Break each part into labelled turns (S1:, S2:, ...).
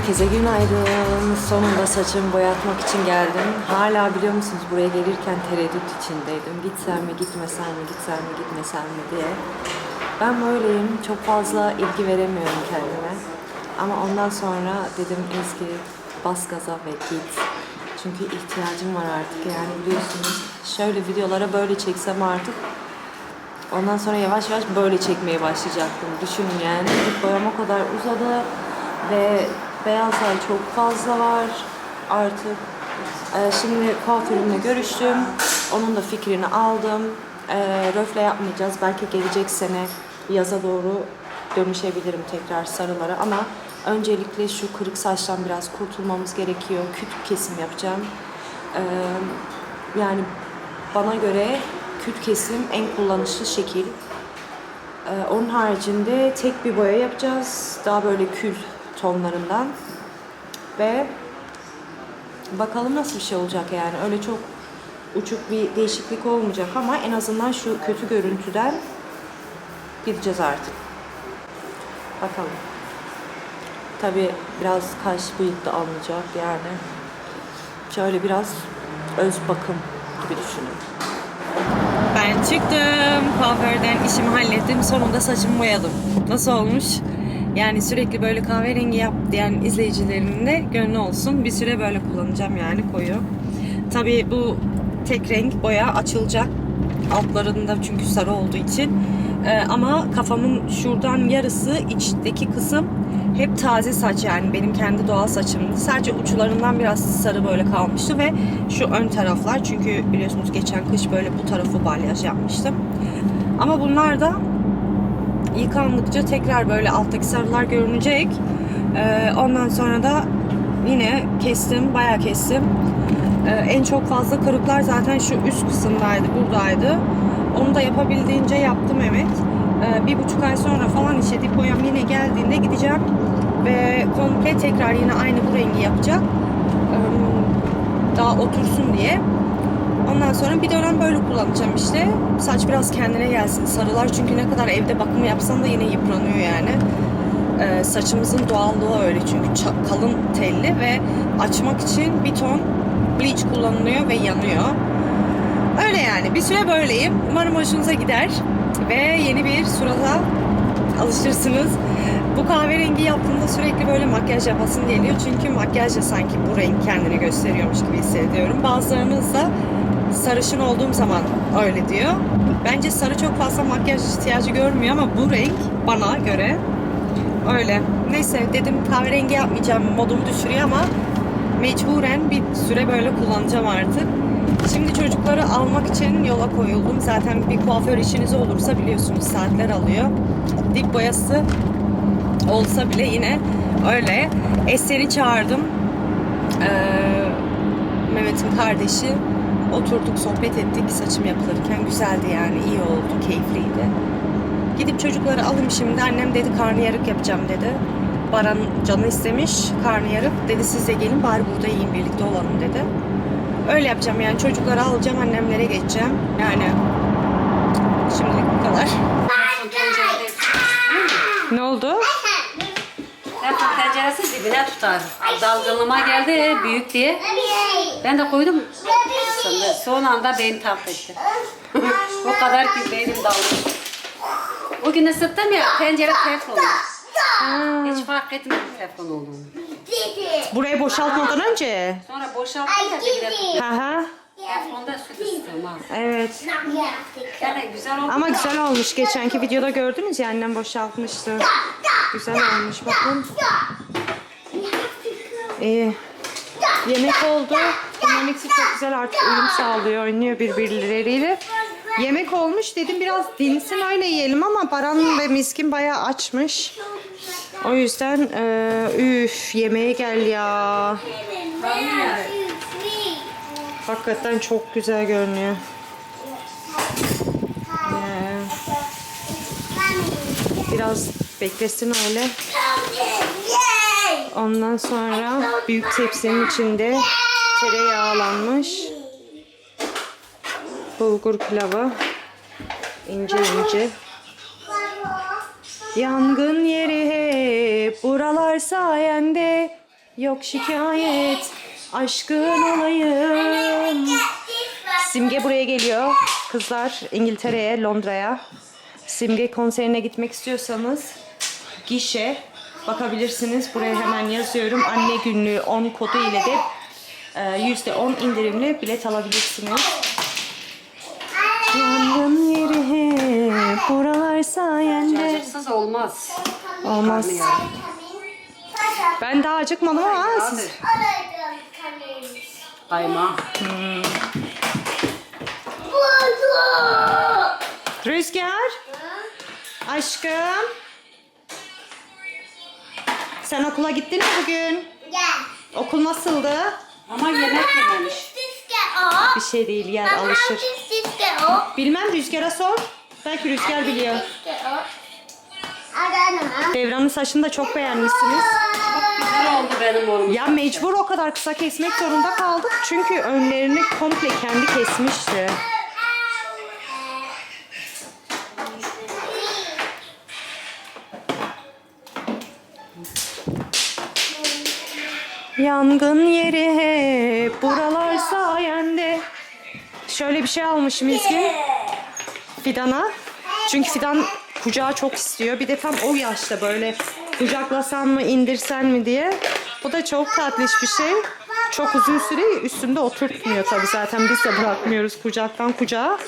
S1: Herkese günaydın. Sonunda saçımı boyatmak için geldim. Hala biliyor musunuz buraya gelirken tereddüt içindeydim. Gitsem mi, gitmesem mi, gitsem mi, gitmesem mi diye. Ben böyleyim. Çok fazla ilgi veremiyorum kendime. Ama ondan sonra dedim Ezgi bas gaza ve git. Çünkü ihtiyacım var artık. Yani biliyorsunuz şöyle videolara böyle çeksem artık Ondan sonra yavaş yavaş böyle çekmeye başlayacaktım. Düşünün yani. Boyam o kadar uzadı ve beyaz ay çok fazla var artık. Ee, şimdi kuaförümle görüştüm. Onun da fikrini aldım. Ee, röfle yapmayacağız. Belki gelecek sene yaza doğru dönüşebilirim tekrar sarılara ama öncelikle şu kırık saçtan biraz kurtulmamız gerekiyor. Küt kesim yapacağım. Ee, yani bana göre küt kesim en kullanışlı şekil. Ee, onun haricinde tek bir boya yapacağız. Daha böyle kül tonlarından. Ve bakalım nasıl bir şey olacak yani. Öyle çok uçuk bir değişiklik olmayacak ama en azından şu kötü görüntüden gideceğiz artık. Bakalım. Tabi biraz kaş bıyık da alınacak yani. Şöyle biraz öz bakım gibi düşünün. Ben çıktım. Kuaförden işimi hallettim. Sonunda saçımı boyadım. Nasıl olmuş? Yani sürekli böyle kahverengi yap diyen izleyicilerimin de gönlü olsun. Bir süre böyle kullanacağım yani koyu. Tabii bu tek renk boya açılacak. Altlarında çünkü sarı olduğu için. Ee, ama kafamın şuradan yarısı içteki kısım hep taze saç yani benim kendi doğal saçımdı. Sadece uçlarından biraz sarı böyle kalmıştı ve şu ön taraflar çünkü biliyorsunuz geçen kış böyle bu tarafı balyaj yapmıştım. Ama bunlar da yıkandıkça tekrar böyle alttaki sarılar görünecek. Ee, ondan sonra da yine kestim, bayağı kestim. Ee, en çok fazla kırıklar zaten şu üst kısımdaydı, buradaydı. Onu da yapabildiğince yaptım evet. Ee, bir buçuk ay sonra falan işte dip boyam yine geldiğinde gideceğim ve komple tekrar yine aynı bu rengi yapacak. Ee, daha otursun diye. Ondan sonra bir dönem böyle kullanacağım işte. Saç biraz kendine gelsin sarılar çünkü ne kadar evde bakım yapsan da yine yıpranıyor yani. Ee, saçımızın doğallığı öyle çünkü kalın telli ve açmak için bir ton bleach kullanılıyor ve yanıyor. Öyle yani bir süre böyleyim. Umarım hoşunuza gider ve yeni bir surata alışırsınız. Bu kahverengi yaptığımda sürekli böyle makyaj yapasım geliyor. Çünkü makyajla sanki bu renk kendini gösteriyormuş gibi hissediyorum. Bazılarınız da sarışın olduğum zaman öyle diyor. Bence sarı çok fazla makyaj ihtiyacı görmüyor ama bu renk bana göre öyle. Neyse dedim kahverengi yapmayacağım modumu düşürüyor ama mecburen bir süre böyle kullanacağım artık. Şimdi çocukları almak için yola koyuldum. Zaten bir kuaför işiniz olursa biliyorsunuz saatler alıyor. Dip boyası olsa bile yine öyle. Eser'i çağırdım. Ee, Mehmet'in kardeşi. Oturduk sohbet ettik saçım yapılırken. Güzeldi yani iyi oldu, keyifliydi. Gidip çocukları alayım şimdi. Annem dedi karnıyarık yapacağım dedi. Baran canı istemiş karnıyarık. Dedi siz de gelin bari burada yiyin birlikte olalım dedi. Öyle yapacağım yani çocukları alacağım annemlere geçeceğim. Yani şimdilik bu kadar. Ne oldu?
S2: Telefon tenceresi dibine tutar. Dalgınlığıma geldi büyük diye. Ben de koydum. Sonra- Son anda beni tap etti. o kadar ki beynim dalmış. Bugün ısıttım ya tencere teflon olmuş. Hiç fark etmedim teflon olduğunu.
S1: Burayı boşaltmadan önce.
S2: Sonra boşalttım. Teflonda süt ısıtılmaz.
S1: Evet.
S2: Yani güzel.
S1: Ama güzel olmuş. Geçenki videoda gördünüz ya annem boşaltmıştı. Güzel olmuş bakın. İyi. Yemek oldu. Bunların ikisi çok güzel artık uyum sağlıyor, oynuyor birbirleriyle. Yemek olmuş dedim biraz dinsin öyle yiyelim ama Baran ve Miskin bayağı açmış. O yüzden eee, üf yemeğe gel ya. Hakikaten çok güzel görünüyor. Ee, biraz beklesin öyle. Ondan sonra büyük tepsinin içinde tereyağlanmış bulgur pilavı ince ince. Yangın yeri hep buralar sayende yok şikayet. Aşkın olayım. Simge buraya geliyor. Kızlar İngiltere'ye, Londra'ya. Simge konserine gitmek istiyorsanız gişe bakabilirsiniz. Buraya hemen yazıyorum. Anne günlüğü 10 kodu ile de e, %10 indirimli bilet alabilirsiniz. Yangın yeri hep buralar sayende.
S2: Acıksız olmaz.
S1: Olmaz. Ben daha acıkmadım ama siz...
S2: Kayma.
S1: Rüzgar. Aşkım. Sen okula gittin mi bugün? Okul nasıldı?
S2: Ama yemek yememiş.
S1: Bir şey değil yer alışır. Bilmem Rüzgar'a sor. Belki Rüzgar biliyor. Devran'ın saçını da çok beğenmişsiniz.
S2: Güzel oldu benim oğlum.
S1: Ya mecbur o kadar kısa kesmek zorunda kaldık. Çünkü önlerini komple kendi kesmişti. Yangın yeri hep buralar sayende. Şöyle bir şey almışım İzgin. Fidan'a. Çünkü Fidan kucağı çok istiyor. Bir de tam o yaşta böyle kucaklasan mı indirsen mi diye. Bu da çok tatlış bir şey. Çok uzun süre üstünde oturtmuyor tabii zaten biz de bırakmıyoruz kucaktan kucağa.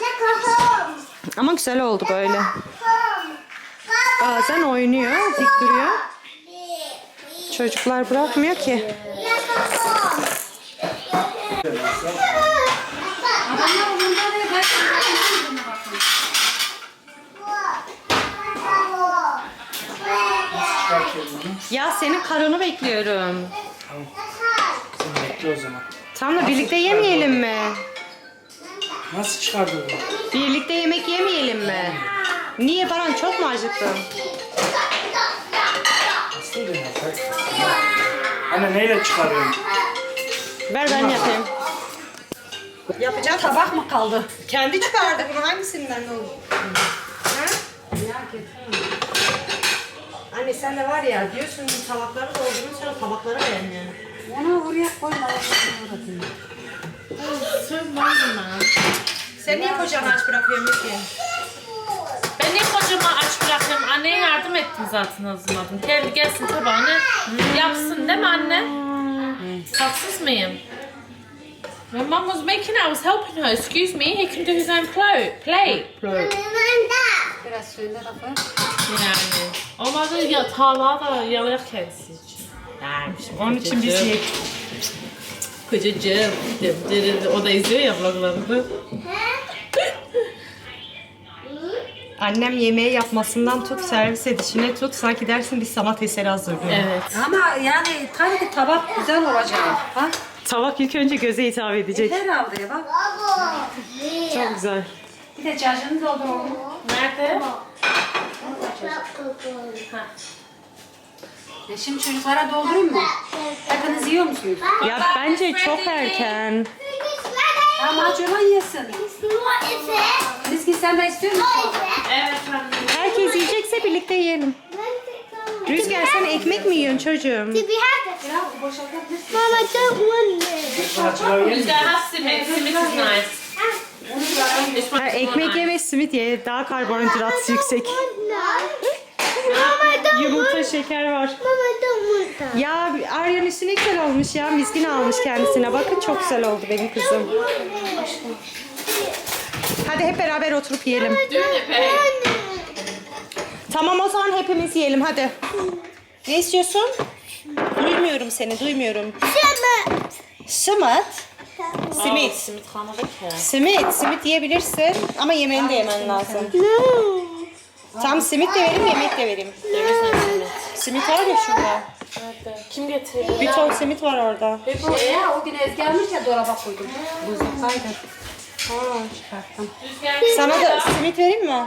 S1: Ama güzel oldu böyle. Bazen oynuyor, dik duruyor. Çocuklar bırakmıyor ki. Ya senin karını bekliyorum.
S3: Sen bekle o zaman.
S1: Tam da birlikte yemeyelim mi?
S3: Nasıl çıkardı bu?
S1: Birlikte yemek yemeyelim mi? Niye Baran çok mu acıktın?
S3: Deniyor? Anne neyle çıkarıyorsun?
S1: Ver ben yapayım. Yapacağım.
S2: Tabak mı kaldı?
S1: Kendi çıkardı bunu hangisinden olur?
S2: Merak etme.
S1: Anne sen de var ya diyorsun tabakları doldurun sonra tabakları beğenmiyorsun.
S2: Onu oraya koyma.
S1: Sen niye kocanı aç bırakıyorsun ki?
S4: Ben niye kocama aç bırakıyorum? Anneye yardım ettim zaten hazırladım. Kendi gelsin tabağını yapsın değil mi anne? Haksız mıyım? My mum was making I was helping her. Excuse me, he can do his own plate. Plate.
S2: Biraz suyunda da koy.
S4: Yani. Olmadı ya tarlağı da yalıyor kendisi için. Yani şimdi
S1: Onun için biz yiyek.
S4: Kocacığım. O da izliyor ya vloglarımı.
S1: Annem yemeği yapmasından tut, servis edişine tut. Sanki dersin bir sanat eseri hazırlıyor.
S4: Evet.
S2: Ama yani tabii ki tabak güzel olacak. Ha?
S1: Tabak ilk önce göze hitap edecek.
S2: Herhalde bak.
S1: Çok güzel.
S2: Bir de cacını doldur oğlum.
S4: Nerede?
S2: E şimdi çocuklara doldurayım mı? Hepiniz yiyor musunuz?
S1: Ya bence çok erken.
S2: Tamam aç olan yesin. Rizki sen de istiyor musun?
S4: Evet anne.
S1: Herkes yiyecekse birlikte yiyelim. Rüzgar sen ekmek mi yiyorsun çocuğum?
S5: Mama, don't want this.
S4: Rüzgar have simit. Simit is nice. It's
S1: Ha, ekmek ye ve simit ye. Daha karbonhidrat yüksek.
S5: Mama, don't
S1: Yumurta şeker var.
S5: Mama, don't want that.
S1: Ya Arya'nın üstü ne güzel olmuş ya. Miskin almış kendisine. Bakın çok güzel oldu benim kızım. Hadi hep beraber oturup yiyelim.
S4: it, babe.
S1: Tamam o zaman hepimiz yiyelim hadi. Ne istiyorsun? Duymuyorum seni duymuyorum. Simit. Simit.
S4: Simit kalmadı ki.
S1: Simit. Simit yiyebilirsin ama yemeğini de yemen lazım. Tam simit de vereyim yemek de vereyim.
S4: Yemesin simit.
S1: Simit var ya şurada.
S4: Nerede? Kim getirdi?
S1: Bir ton simit var orada.
S2: Şey, o gün ez gelmiş ya dolaba koydum. Buzluktaydı.
S4: Rüzgar
S1: Sana da simit vereyim mi?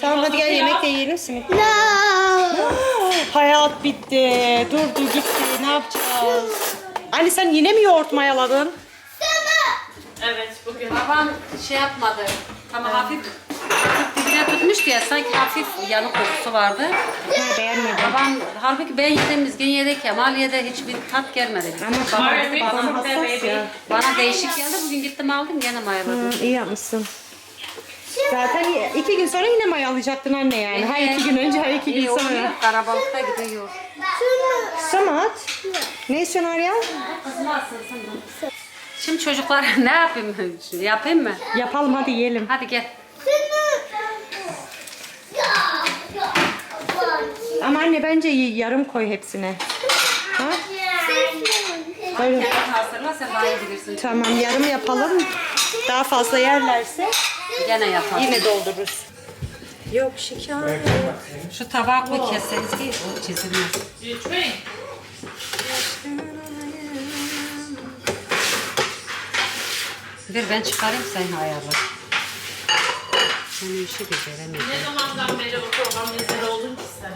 S1: Tamam hadi gel yemek de yiyelim simit.
S5: No.
S1: Hayat bitti. Durdu gitti. Ne yapacağız? Anne sen yine mi yoğurt mayaladın?
S4: Evet bugün.
S2: Babam şey yapmadı. Ama hafif tutmuş diye sanki hafif yanık kokusu vardı.
S1: Beğenmedim.
S2: Babam halbuki ben yedim, Mizgin yedi, Kemal yedi hiçbir tat gelmedi.
S1: Ama hassas ya.
S2: Bana değişik geldi. Bugün gittim aldım gene mayaladım.
S1: Hı, iyi yapmışsın. Zaten iki gün sonra yine mayalayacaktın anne yani. Her iki gün önce, her iki
S2: İyi
S1: gün
S2: oluyor.
S1: sonra.
S2: Karabalıkta gidiyor.
S1: Samat. Ne istiyorsun Arya?
S2: Şimdi çocuklar ne yapayım? Yapayım mı?
S1: Yapalım hadi yiyelim.
S2: Hadi gel.
S1: Ama anne bence yarım koy hepsine. Ha? Böyle.
S2: Kendin hazırla sen daha iyi bilirsin.
S1: Tamam yarım yapalım. Daha fazla yerlerse
S2: Gene yapalım.
S1: yine doldururuz. Yok şeker.
S2: Şu tabağı koy kesseniz ki o çizilmez. Ver ben çıkarayım sen ayarla. Senin işi beceremiyorum.
S4: Ne zamandan beri o program yazarı oldun ki sen?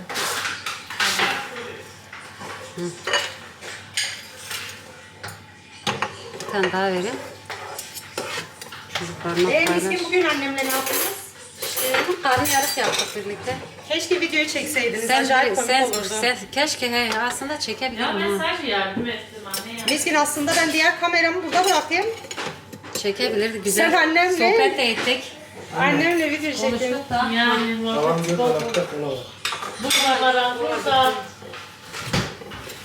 S2: Bir tane daha vereyim. Çocuklarına
S1: Ee,
S2: paylaş.
S1: Miskin bugün annemle ne yaptınız?
S2: Ee, Karnı yarık yaptık birlikte.
S1: Keşke videoyu çekseydiniz.
S2: Sen,
S1: Acayip komik
S2: sen,
S1: olurdu.
S2: sen, keşke he, aslında
S4: Ya
S2: çekebilirim
S4: ben
S2: ha.
S4: sadece yardım ettim anne ya.
S1: Miskin aslında ben diğer kameramı burada bırakayım.
S2: Çekebilirdi güzel.
S1: Sen annemle-
S2: Sohbet de ettik.
S1: Annemle video çekeyim.
S2: Konuştuk da.
S4: Yani muhabbet bol bol. Bu kadar burada.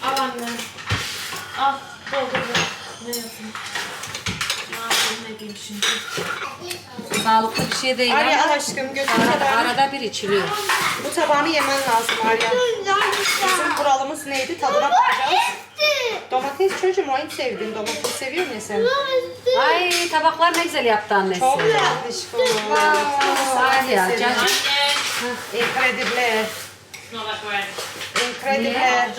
S4: Al anne. Al. Bol. Ne yapayım? Ne yapayım ne diyeyim şimdi?
S2: Sağlıklı bir şey değil
S1: Arya al
S2: ama
S1: aşkım götür
S2: arada,
S1: tabağını.
S2: arada bir içiliyor.
S1: Bu tabağını yemen lazım Arya. Bizim kuralımız neydi? Tadına bakacağız. Domates çocuğum o en sevdiğin domates seviyor musun sen?
S2: Ay tabaklar ne güzel yaptı annesi.
S1: Çok yanlış bu.
S2: Ay ya canım.
S1: Incredible. Incredible.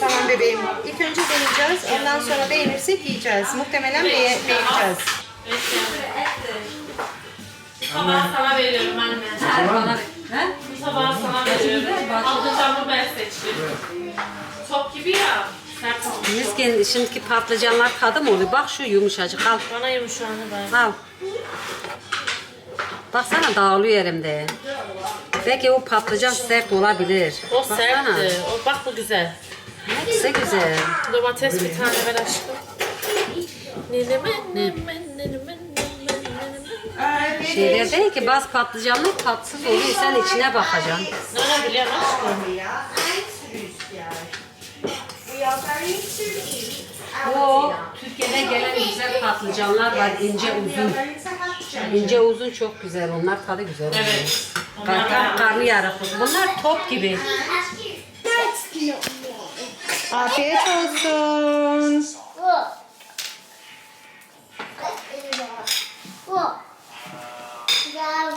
S1: Tamam bebeğim. İlk önce deneyeceğiz. Ondan sonra beğenirsek yiyeceğiz. Muhtemelen beğe- beğeneceğiz.
S4: Tabağı sana veriyorum anne.
S2: Bana, he?
S4: Bu tabağı sana veriyorum. Aldıcamı ben seçtim. Top gibi ya. Sert olmuş.
S2: Miskin şimdiki patlıcanlar tadı mı oluyor? Bak şu yumuşacık al.
S4: Bana yumuşağını ver.
S2: Al. Baksana dağılıyor elimde. Belki o patlıcan sert olabilir.
S4: O
S2: Baksana.
S4: sertti. O, bak bu güzel.
S2: Hepsi güzel.
S4: Domates bir tane ver aşkım. Neneme, neneme,
S2: Şeyler değil ki bazı patlıcanlar tatsız oluyor. Sen içine bakacaksın.
S4: Ne biliyor musun?
S2: O Türkiye'de gelen güzel patlıcanlar var. ince uzun. İnce uzun çok güzel. Onlar tadı güzel oluyor.
S4: Evet.
S2: Bak tam karnı yarıklı. Bunlar top gibi.
S1: Afiyet olsun.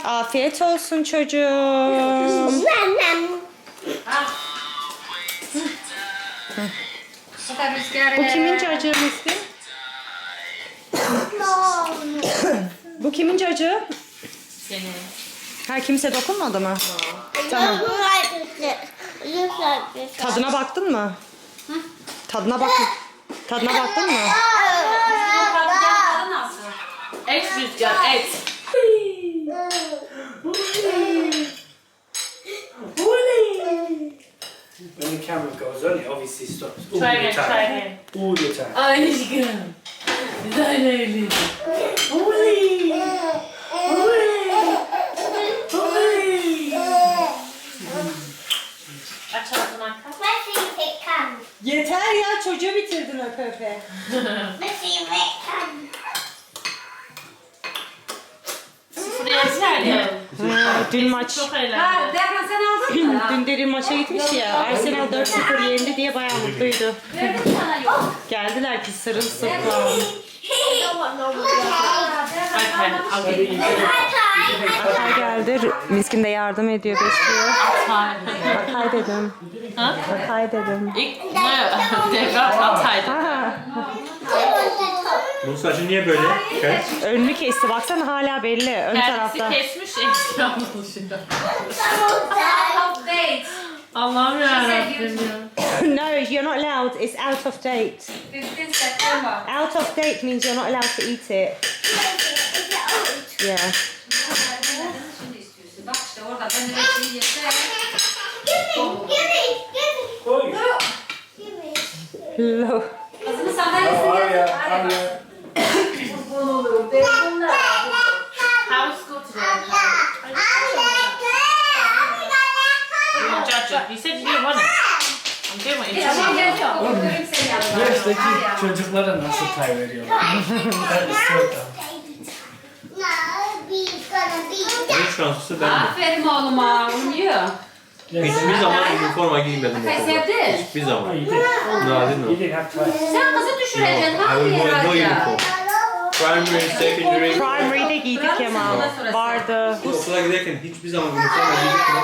S1: Afiyet olsun çocuğum.
S2: Bu
S1: kimin cacığı Miskin? Bu kimin cacığı?
S4: Seni.
S1: Ha kimse dokunmadı mı? Tamam. Tadına baktın mı? Tadına bak. Tadına baktın mı?
S4: Et rüzgar, et.
S3: When the camera goes on, it obviously stops all
S4: Try
S3: the
S4: again,
S3: time.
S4: try again.
S3: All the time.
S4: Aşkım. Güzel öyle. Aç ağzını arka.
S1: Yeter ya çocuğu bitirdin öpe öpe.
S4: Sıfır yeter ya.
S1: dün maç.
S4: Çok
S2: Ha,
S4: eğlendim.
S2: Devran sen aldın mı?
S1: Dün derin maça gitmiş ya. Arsenal 4-0 yendi diye bayağı mutluydu.
S2: Verdim sana yok.
S1: Geldiler ki sırılsıklam.
S4: Alper, al gelin.
S1: Akay geldi. Miskin de yardım ediyor, besliyor. Akay dedim.
S4: Ha?
S1: Akay dedim.
S4: İlk ne? Devran Hatay'dı.
S1: Ha,
S3: Bunun saçı niye böyle? Evet.
S1: önünü kesti. Baksana hala belli. Ön
S4: Kendisi
S1: tarafta.
S4: kesmiş ekstra.
S2: Update.
S4: Allah'ım yarabbim ya.
S1: no, you're not allowed. It's out of date.
S2: 15 September.
S1: Out of date means you're not allowed to eat it. Yeah.
S2: Şimdi istiyorsun. Bak işte orada ben yanımda.
S6: Yaştaki çocuklara nasıl pay veriyorlar?
S3: En şanslısı ben.
S2: Aferin oğluma. Uyuyor.
S3: Hiçbir zaman üniforma giymedim okulda.
S2: sevdi.
S3: Hiçbir zaman. Nadir mi?
S2: Sen kızı düşüreceksin.
S3: I
S2: Hangi
S3: will no uniform. Primary, secondary.
S1: Primary'de giydik Kemal. Vardı.
S3: Okula giderken hiçbir zaman üniforma giydik mi?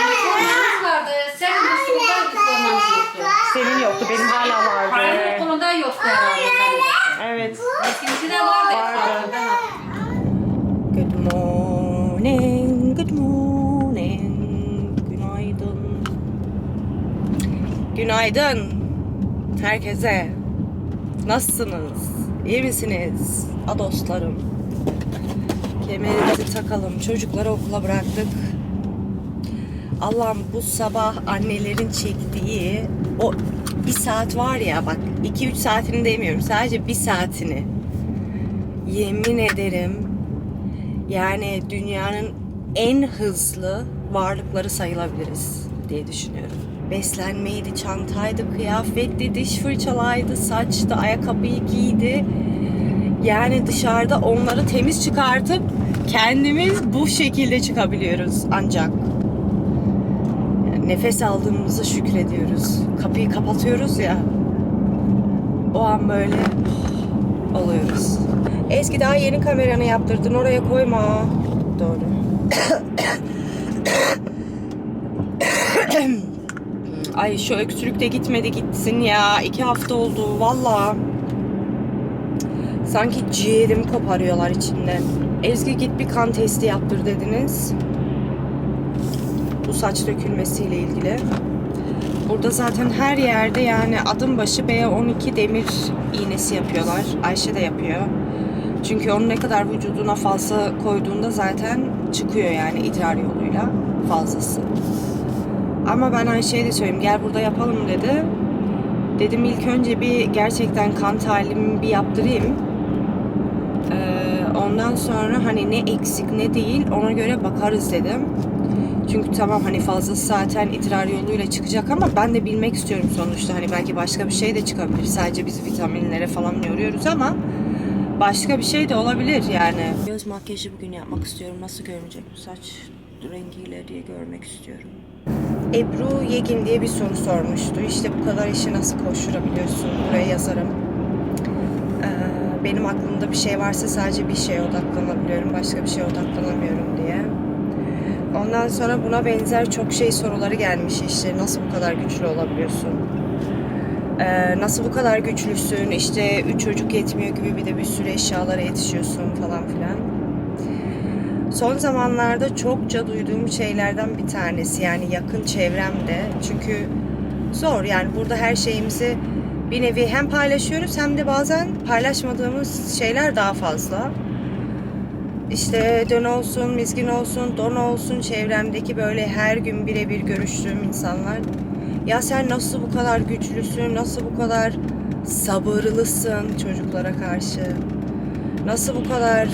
S2: Üniformamız vardı. Sen de sınıfta üniformamız yoktu.
S1: Senin yoktu, benim hala vardı.
S2: Okulunda yoktu herhalde. tabii.
S1: Evet.
S2: Eskisi de vardı.
S1: Vardı.
S2: Ben hatırlıyorum.
S1: Good morning, good morning. Günaydın. Günaydın herkese. Nasılsınız? İyi misiniz? A dostlarım. Kemerimizi takalım. Çocukları okula bıraktık. Allah'ım bu sabah annelerin çektiği o bir saat var ya bak 2-3 saatini demiyorum sadece bir saatini yemin ederim yani dünyanın en hızlı varlıkları sayılabiliriz diye düşünüyorum. Beslenmeydi, çantaydı, kıyafetti, diş fırçalaydı, saçtı, ayakkabıyı giydi. Yani dışarıda onları temiz çıkartıp kendimiz bu şekilde çıkabiliyoruz ancak. Yani nefes aldığımızı şükrediyoruz. Kapıyı kapatıyoruz ya. O an böyle oluyoruz. Ezgi daha yeni kameranı yaptırdın oraya koyma. Doğru. Ay şu öksürük de gitmedi gitsin ya. iki hafta oldu valla. Sanki ciğerim koparıyorlar içinden. Ezgi git bir kan testi yaptır dediniz. Bu saç dökülmesiyle ilgili. Burada zaten her yerde yani adım başı B12 demir iğnesi yapıyorlar. Ayşe de yapıyor. Çünkü onu ne kadar vücuduna fazla koyduğunda zaten çıkıyor yani idrar yoluyla fazlası. Ama ben Ayşe'ye de söyleyeyim gel burada yapalım dedi. Dedim ilk önce bir gerçekten kan tahlilimi bir yaptırayım. Ee, ondan sonra hani ne eksik ne değil ona göre bakarız dedim. Çünkü tamam hani fazlası zaten idrar yoluyla çıkacak ama ben de bilmek istiyorum sonuçta. Hani belki başka bir şey de çıkabilir. Sadece biz vitaminlere falan yoruyoruz ama başka bir şey de olabilir yani. Göz makyajı bugün yapmak istiyorum. Nasıl görünecek bu saç rengiyle diye görmek istiyorum. Ebru Yegin diye bir soru sormuştu. İşte bu kadar işi nasıl koşturabiliyorsun? Buraya yazarım. Ee, benim aklımda bir şey varsa sadece bir şeye odaklanabiliyorum. Başka bir şeye odaklanamıyorum diye. Ondan sonra buna benzer çok şey soruları gelmiş işte nasıl bu kadar güçlü olabiliyorsun? Ee, nasıl bu kadar güçlüsün? İşte üç çocuk yetmiyor gibi bir de bir sürü eşyalara yetişiyorsun falan filan. Son zamanlarda çokça duyduğum şeylerden bir tanesi yani yakın çevremde. Çünkü zor yani burada her şeyimizi bir nevi hem paylaşıyoruz hem de bazen paylaşmadığımız şeyler daha fazla. İşte dön olsun, mizgin olsun, don olsun çevremdeki böyle her gün birebir görüştüğüm insanlar. Ya sen nasıl bu kadar güçlüsün, nasıl bu kadar sabırlısın çocuklara karşı? Nasıl bu kadar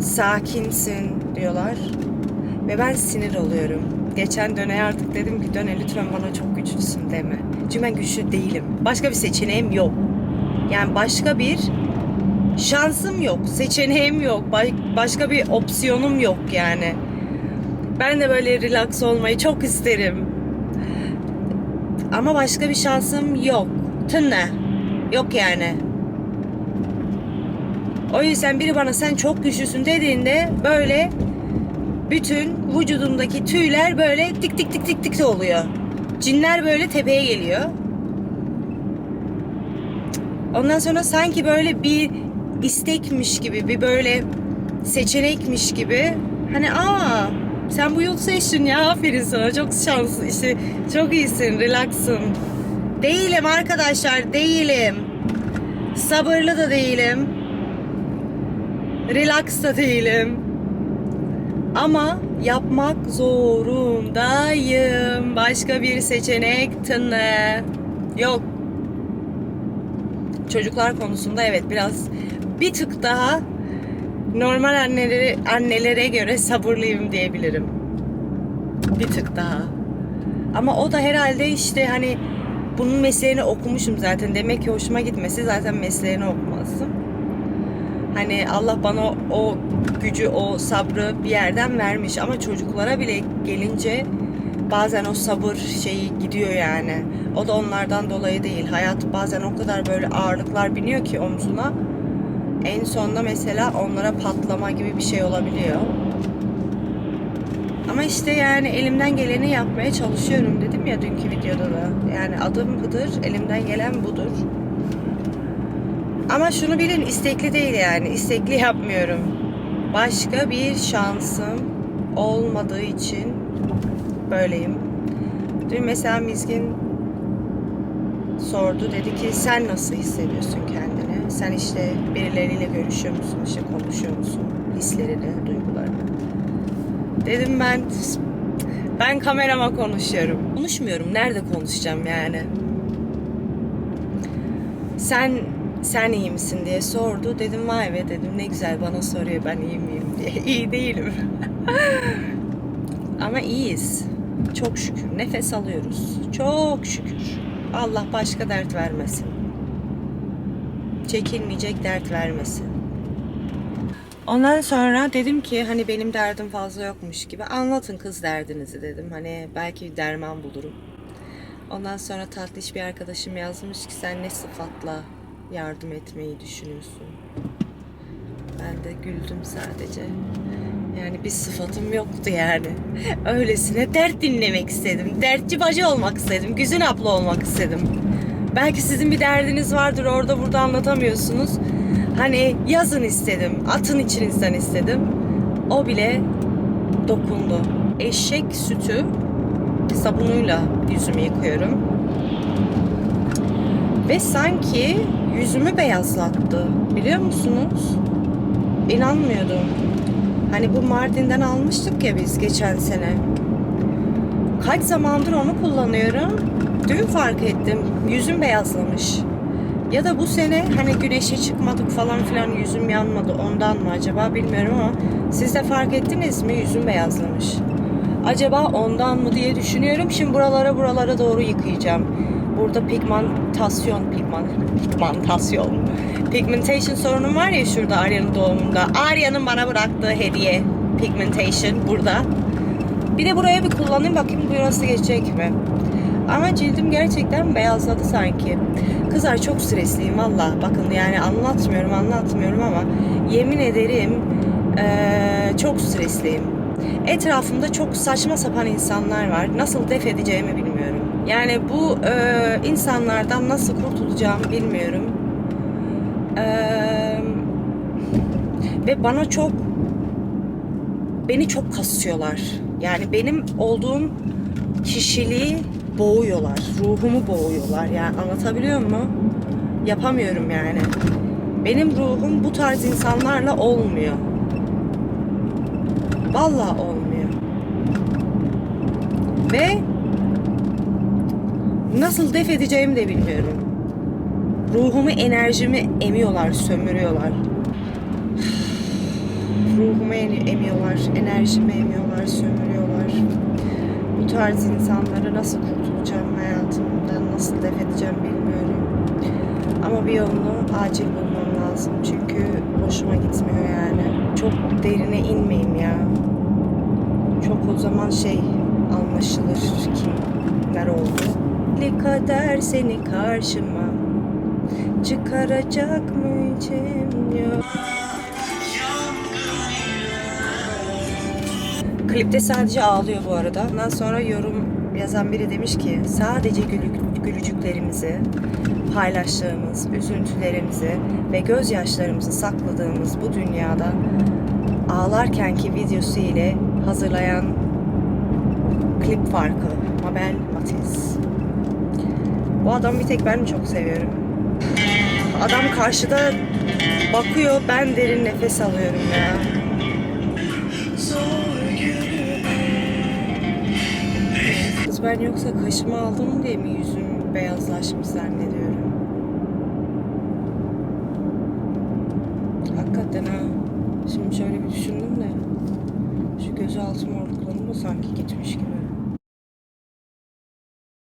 S1: sakinsin diyorlar. Ve ben sinir oluyorum. Geçen döne artık dedim ki döne lütfen bana çok güçlüsün deme. Çünkü ben güçlü değilim. Başka bir seçeneğim yok. Yani başka bir şansım yok, seçeneğim yok, ba- başka bir opsiyonum yok yani. Ben de böyle relax olmayı çok isterim. Ama başka bir şansım yok. Tınne. Yok yani. O yüzden biri bana sen çok güçlüsün dediğinde böyle bütün vücudumdaki tüyler böyle tik tik tik tik tik oluyor. Cinler böyle tepeye geliyor. Ondan sonra sanki böyle bir istekmiş gibi, bir böyle seçenekmiş gibi. Hani aa sen bu yolu seçtin ya aferin sana çok şanslı işte çok iyisin relaxsın. Değilim arkadaşlar değilim. Sabırlı da değilim. Relax da değilim. Ama yapmak zorundayım. Başka bir seçenek tını yok. Çocuklar konusunda evet biraz bir tık daha normal annelere, annelere göre sabırlıyım diyebilirim. Bir tık daha. Ama o da herhalde işte hani bunun mesleğini okumuşum zaten. Demek ki hoşuma gitmesi zaten mesleğini okumazdım. Hani Allah bana o, gücü, o sabrı bir yerden vermiş. Ama çocuklara bile gelince bazen o sabır şeyi gidiyor yani. O da onlardan dolayı değil. Hayat bazen o kadar böyle ağırlıklar biniyor ki omzuna. En sonunda mesela onlara patlama gibi bir şey olabiliyor. Ama işte yani elimden geleni yapmaya çalışıyorum dedim ya dünkü videoda da. Yani adım budur, elimden gelen budur. Ama şunu bilin istekli değil yani. istekli yapmıyorum. Başka bir şansım olmadığı için böyleyim. Dün mesela Mizgin sordu. Dedi ki sen nasıl hissediyorsun kendini? Sen işte birileriyle görüşüyor musun? işte konuşuyor musun? Hislerini, duygularını. Dedim ben ben kamerama konuşuyorum. Konuşmuyorum. Nerede konuşacağım yani? Sen sen iyi misin diye sordu. Dedim vay be dedim ne güzel bana soruyor ben iyi miyim diye. İyi değilim. Ama iyiyiz. Çok şükür. Nefes alıyoruz. Çok şükür. Allah başka dert vermesin. Çekilmeyecek dert vermesin. Ondan sonra dedim ki hani benim derdim fazla yokmuş gibi anlatın kız derdinizi dedim. Hani belki bir derman bulurum. Ondan sonra tatlış bir arkadaşım yazmış ki sen ne sıfatla yardım etmeyi düşünüyorsun. Ben de güldüm sadece. Yani bir sıfatım yoktu yani. Öylesine dert dinlemek istedim. Dertçi bacı olmak istedim. Güzün abla olmak istedim. Belki sizin bir derdiniz vardır orada burada anlatamıyorsunuz. Hani yazın istedim. Atın içinizden istedim. O bile dokundu. Eşek sütü sabunuyla yüzümü yıkıyorum. Ve sanki yüzümü beyazlattı. Biliyor musunuz? İnanmıyordum. Hani bu Mardin'den almıştık ya biz geçen sene. Kaç zamandır onu kullanıyorum. Dün fark ettim. Yüzüm beyazlamış. Ya da bu sene hani güneşe çıkmadık falan filan yüzüm yanmadı. Ondan mı acaba bilmiyorum ama siz de fark ettiniz mi yüzüm beyazlamış. Acaba ondan mı diye düşünüyorum. Şimdi buralara buralara doğru yıkayacağım. Burada pigmentasyon, pigment, pigmentasyon, pigmentation sorunum var ya şurada Arya'nın doğumunda. Arya'nın bana bıraktığı hediye pigmentation burada. Bir de buraya bir kullanayım bakayım burası geçecek mi? Ama cildim gerçekten beyazladı sanki. Kızlar çok stresliyim valla. Bakın yani anlatmıyorum anlatmıyorum ama yemin ederim eee, çok stresliyim. Etrafımda çok saçma sapan insanlar var. Nasıl def edeceğimi bilmiyorum. Yani bu eee, insanlardan nasıl kurtulacağımı bilmiyorum. Eee, ve bana çok beni çok kasıyorlar. Yani benim olduğum kişiliği boğuyorlar. Ruhumu boğuyorlar. Yani anlatabiliyor muyum? Yapamıyorum yani. Benim ruhum bu tarz insanlarla olmuyor. Vallahi olmuyor. Ve nasıl def edeceğimi de bilmiyorum. Ruhumu, enerjimi emiyorlar, sömürüyorlar. Ruhumu em- emiyorlar, enerjimi emiyorlar, sömürüyorlar. Bu tarz insanlara nasıl kurtulacağım hayatımdan, nasıl def edeceğim bilmiyorum. Ama bir yolunu acil bulmam lazım. Çünkü hoşuma gitmiyor yani. Çok derine inmeyeyim ya. Çok o zaman şey anlaşılır kimler oldu. Ne kader seni karşıma çıkaracak mı içim yok. Klipte sadece ağlıyor bu arada. Ondan sonra yorum yazan biri demiş ki sadece gülü- gülücüklerimizi paylaştığımız, üzüntülerimizi ve gözyaşlarımızı sakladığımız bu dünyada ağlarkenki videosu ile hazırlayan klip farkı. Mabel Matiz. Bu adamı bir tek ben çok seviyorum? Adam karşıda bakıyor, ben derin nefes alıyorum ya. Kız ben yoksa kaşımı aldım diye mi yüzüm beyazlaşmış zannediyorum.